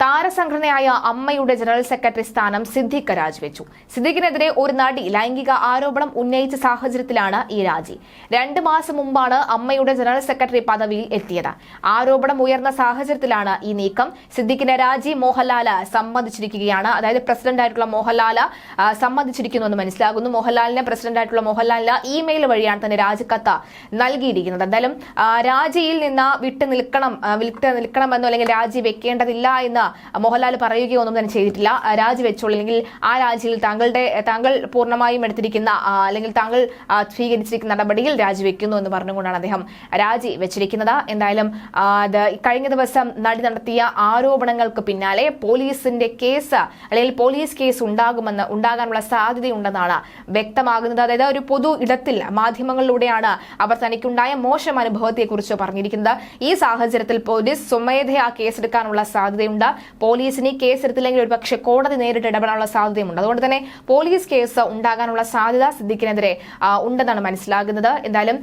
താരസംഘടനയായ അമ്മയുടെ general secretary സ്ഥാനം സിദ്ദിഖ് രാജിവെച്ചു. സിദ്ദിഖിനെതിരെ ഒരു നടി ലൈംഗിക ആരോപണം ഉന്നയിച്ച സാഹചര്യത്തിലാണ് ഈ രാജി. രണ്ട് മാസം മുമ്പാണ് അമ്മയുടെ ജനറൽ സെക്രട്ടറി പദവിയിൽ എത്തിയത്. ആരോപണം ഉയർന്ന സാഹചര്യത്തിലാണ് ഈ നീക്കം. സിദ്ദിഖിന്റെ രാജി മോഹൻലാൽ സമ്മതിച്ചിരിക്കുകയാണ്. അതായത് പ്രസിഡന്റായിട്ടുള്ള മോഹൻലാൽ സമ്മതിച്ചിരിക്കുന്നു എന്ന് മനസ്സിലാകുന്നു. മോഹൻലാലിനെ പ്രസിഡന്റായിട്ടുള്ള മോഹൻലാലിന് ഇമെയിൽ വഴിയാണ് തന്നെ രാജിക്കത്ത് നൽകിയിരിക്കുന്നത്. എന്തായാലും രാജിയിൽ നിന്ന് വിട്ടു നിൽക്കണം വിട്ടു നിൽക്കണമെന്നോ അല്ലെങ്കിൽ രാജി വെക്കേണ്ടതില്ല എന്ന് മോഹൻലാൽ പറയുകയോ ഒന്നും തന്നെ ചെയ്തിട്ടില്ല. രാജിവെച്ചോളൂ അല്ലെങ്കിൽ ആ രാജിയിൽ താങ്കളുടെ താങ്കൾ പൂർണമായും എടുത്തിരിക്കുന്ന അല്ലെങ്കിൽ താങ്കൾ സ്വീകരിച്ചിരിക്കുന്ന നടപടിയിൽ രാജിവെക്കുന്നു എന്ന് പറഞ്ഞുകൊണ്ടാണ് അദ്ദേഹം രാജി വെച്ചിരിക്കുന്നത്. എന്തായാലും കഴിഞ്ഞ ദിവസം നടി നടത്തിയ ആരോപണങ്ങൾക്ക് പിന്നാലെ പോലീസിന്റെ കേസ് അല്ലെങ്കിൽ പോലീസ് കേസ് ഉണ്ടാകുമെന്ന് ഉണ്ടാകാനുള്ള സാധ്യതയുണ്ടെന്നാണ് വ്യക്തമാകുന്നത്. അതായത് ഒരു പൊതു ഇടത്തിൽ മാധ്യമങ്ങളിലൂടെയാണ് അവർ തനിക്കുണ്ടായ മോശം അനുഭവത്തെക്കുറിച്ച് പറഞ്ഞിരിക്കുന്നത്. ഈ സാഹചര്യത്തിൽ പോലീസ് സ്വമേധയാ കേസെടുക്കാനുള്ള സാധ്യതയുണ്ട്. പോലീസിന് കേസെടുത്തില്ലെങ്കിൽ കേസെടുത്തില്ലെങ്കിൽ ഒരുപക്ഷെ കോടതി നേരിട്ട് ഇടപെടാനുള്ള സാധ്യതയുണ്ട് അതുകൊണ്ട് തന്നെ പോലീസ് കേസ് ഉണ്ടാകാനുള്ള സാധ്യത സിദ്ദിഖിനെതിരെ ഉണ്ടെന്നാണ് മനസ്സിലാകുന്നത്. എന്തായാലും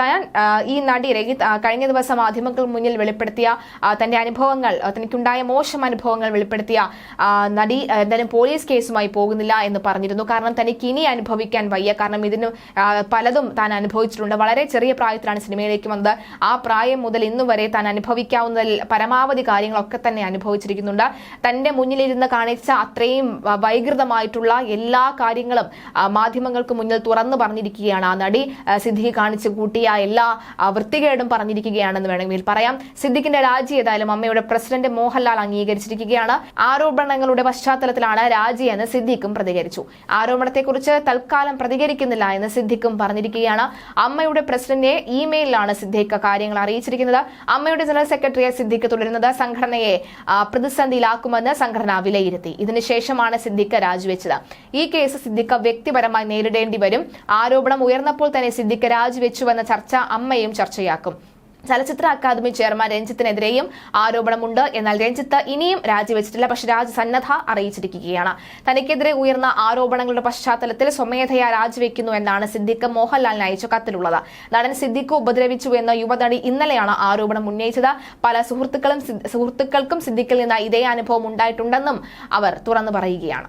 താൻ ഈ നടി രഹിത് കഴിഞ്ഞ ദിവസം മാധ്യമങ്ങൾക്ക് മുന്നിൽ വെളിപ്പെടുത്തിയ തന്റെ അനുഭവങ്ങൾ തനിക്കുണ്ടായ മോശം അനുഭവങ്ങൾ വെളിപ്പെടുത്തിയ നടി എന്തായാലും പോലീസ് കേസുമായി പോകുന്നില്ല എന്ന് പറഞ്ഞിരുന്നു. കാരണം തനിക്ക് ഇനി അനുഭവിക്കാൻ വയ്യ. കാരണം ഇതിന് പലതും താൻ അനുഭവിച്ചിട്ടുണ്ട്. വളരെ ചെറിയ പ്രായത്തിലാണ് സിനിമയിലേക്ക് വന്നത്. ആ പ്രായം മുതൽ ഇന്നുവരെ താൻ അനുഭവിക്കാവുന്നതിൽ പരമാവധി കാര്യങ്ങളൊക്കെ തന്നെ അനുഭവിച്ചിരിക്കുന്നുണ്ട് തന്റെ മുന്നിലിരുന്ന് കാണിച്ച അത്രയും വൈകൃതമായിട്ടുള്ള എല്ലാ കാര്യങ്ങളും മാധ്യമങ്ങൾക്ക് മുന്നിൽ തുറന്നു പറഞ്ഞിരിക്കുകയാണ് ആ നടി. സിദ്ധി കാണിച്ചു കൂട്ടിയ എല്ലാ വൃത്തികേടും പറഞ്ഞിരിക്കുകയാണെന്ന് വേണമെങ്കിൽ പറയാം. സിദ്ദിഖിന്റെ രാജി ഏതായാലും അമ്മയുടെ പ്രസിഡന്റ് മോഹൻലാൽ അംഗീകരിച്ചിരിക്കുകയാണ്. ആരോപണങ്ങളുടെ പശ്ചാത്തലത്തിലാണ് രാജി എന്ന് സിദ്ദിഖും പ്രതികരിച്ചു. ആരോപണത്തെക്കുറിച്ച് തൽക്കാലം പ്രതികരിക്കുന്നില്ല എന്ന് സിദ്ദിഖും പറഞ്ഞിരിക്കുകയാണ്. അമ്മയുടെ പ്രസിഡന്റിനെ ഇമെയിലാണ് സിദ്ദിഖ് കാര്യങ്ങൾ അറിയിച്ചിരിക്കുന്നത്. അമ്മയുടെ ജനറൽ സെക്രട്ടറിയെ സിദ്ദിഖ് തുടരുന്നത്. സംഘടനയെ പ്രതിസന്ധിയിലാക്കുമെന്ന് സംഘടന വിലയിരുത്തി. ഇതിനുശേഷമാണ് സിദ്ദിഖ് രാജിവെച്ചത്. ഈ കേസ് സിദ്ദിഖ് വ്യക്തിപരമായി നേരിടേണ്ടി വരും. ആരോപണം ഉയർന്നപ്പോൾ തന്നെ സിദ്ദിഖ് രാജിവെച്ചുവെന്ന ചർച്ച അമ്മയും ചർച്ചയാക്കും. ചലച്ചിത്ര അക്കാദമി ചെയർമാൻ രഞ്ജിത്തിനെതിരെയും ആരോപണമുണ്ട്. എന്നാൽ രഞ്ജിത്ത് ഇനിയും രാജിവെച്ചിട്ടില്ല. പക്ഷെ രാജി സന്നദ്ധ അറിയിച്ചിരിക്കുകയാണ്. തനിക്കെതിരെ ഉയർന്ന ആരോപണങ്ങളുടെ പശ്ചാത്തലത്തിൽ സ്വമേധയാ രാജിവെക്കുന്നു എന്നാണ് സിദ്ദിഖ് മോഹൻലാലിന് അയച്ച കത്തിലുള്ളത്. നടൻ സിദ്ദിഖ് ഉപദ്രവിച്ചു എന്ന യുവനടി ഇന്നലെയാണ് ആരോപണം ഉന്നയിച്ചത്. പല സുഹൃത്തുക്കളും സുഹൃത്തുക്കൾക്കും സിദ്ദിഖിൽ നിന്ന് ഇതേ അനുഭവം ഉണ്ടായിട്ടുണ്ടെന്നും അവർ തുറന്നു പറയുകയാണ്.